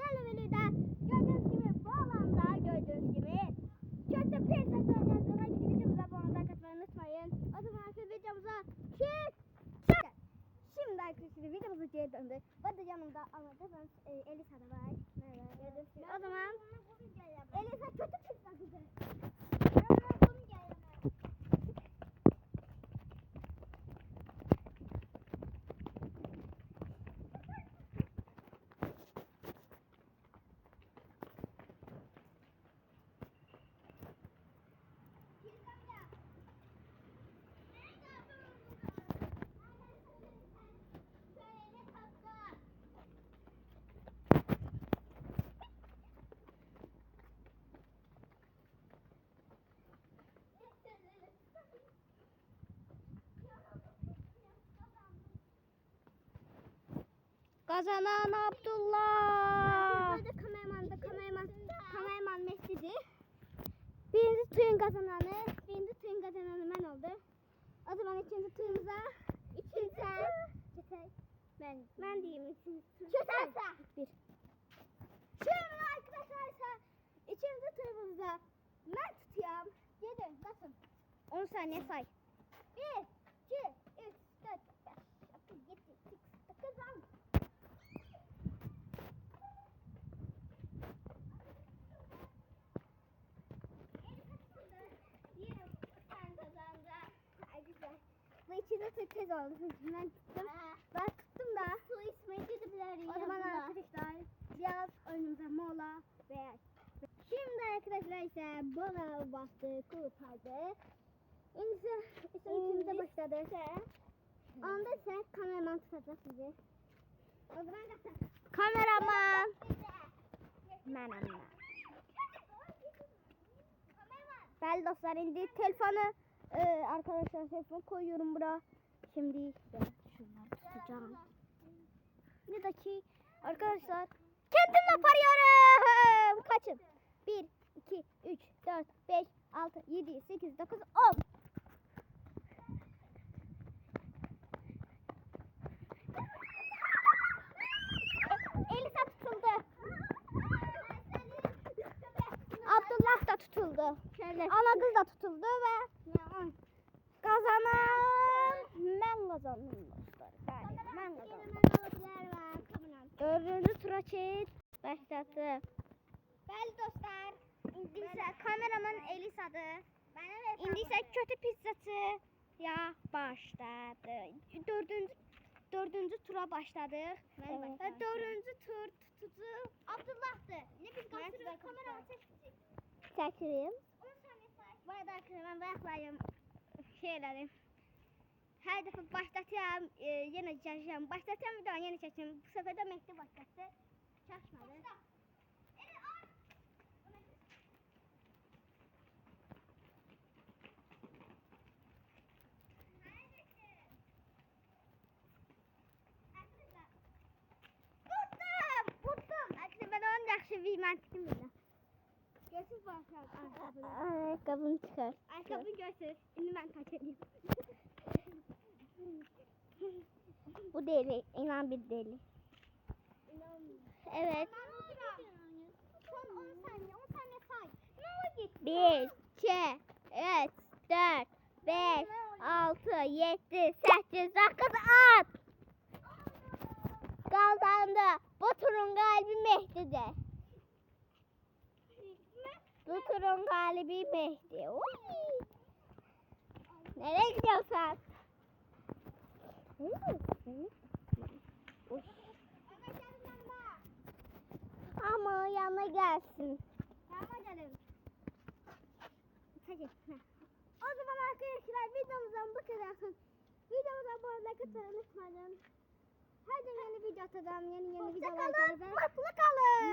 sizlerle birlikte gördüğünüz gibi bu alanda gördüğünüz gibi çok da atıyoruz. Ona gibi videomuza bu arada katmayı unutmayın. O zaman arkadaşlar videomuza çık. çık. Şimdi arkadaşlar videomuza geri döndü. Bu da yanımda anladınız. E, Elisa da var. Merhaba. Gördüğünüz gibi. O zaman Elisa kötü pes Kazanan Abdullah. Burada kameraman da kameraman, kameraman Messi'di. Birinci tuyun kazananı, birinci tuyun kazananı ben oldu. O zaman ikinci tuyumuza, ikinci sen, ben, ben diyeyim ikinci tur. Sen, bir. Şimdi arkadaşlar, ikinci turumuzda ben tutuyorum. Yedi, nasıl? 10 saniye say. 1, 2, 3, 4, 5, 6, 7, 8, 9, 10. Çok tez oldu. Ben tuttum. Ben tuttum da. Su içmeyi gidebilir. O zaman arkadaşlar biraz önümüze mola ve Şimdi arkadaşlar ise mola bastı, kurtardı. Şimdi ise içimize başladı. Onda ise kameraman tutacak sizi. O zaman. Kameraman. Anne. Değerli dostlar indi telefonu e, arkadaşlar telefonu koyuyorum buraya. Şimdi ben şunları tutacağım. Bir dakika arkadaşlar kendim yaparıyorum. Kaçın? 1, 2, 3, 4, 5, 6, 7, 8, 9, 10. Elisa tutuldu. Abdullah da tutuldu. Ana kız da tutuldu ve kazanan ben kazandım dostlar. Yani ben kazandım. Dördüncü tura çek başlattı. Bəli dostlar, indi isə kameraman Elisa'dır. İndi isə kötü pizzası ya başladı. Dördüncü dördüncü tura başladıq. Mən Və dördüncü tur tutucu Abdullah'dır. Ne qaçırıq kameramı çəkdik. Çəkirim. 10 saniyə say. Bu mən bayaqlayım şey elədim. Hər dəfə başlatıram, e, yenə gələcəm. Başlatıram bir daha yenə çəkim. Bu səfər də Mehdi başlatdı. Çaşmadı. Tuttum, tuttum. Arkadaşlar ben onun yaxşı bir məntiqim bilirəm. Götür başlar ayakkabını. Ayakkabını çıkar. Ayakkabını götür. Şimdi ben kaçırayım. Bu deli. inan bir deli. Evet. Son 10 saniye. 10 saniye say. Ne git? 1, 2, 3, 4, 5, 6, 7, 8, 9, 10. Kazandı. Bu turun galibi Mehdi'dir. Bu turun galibi Mehdi. Oy. Nereye gidiyorsun? Oy. Ama yanına gelsin. Yanına gelin. Hadi. O zaman arkadaşlar videomuzdan bu kadar. Videomuza bu arada katılmayı unutmayın. Her gün yeni video atacağım. Yeni yeni videolar. Hoşçakalın. Mutlu kalın.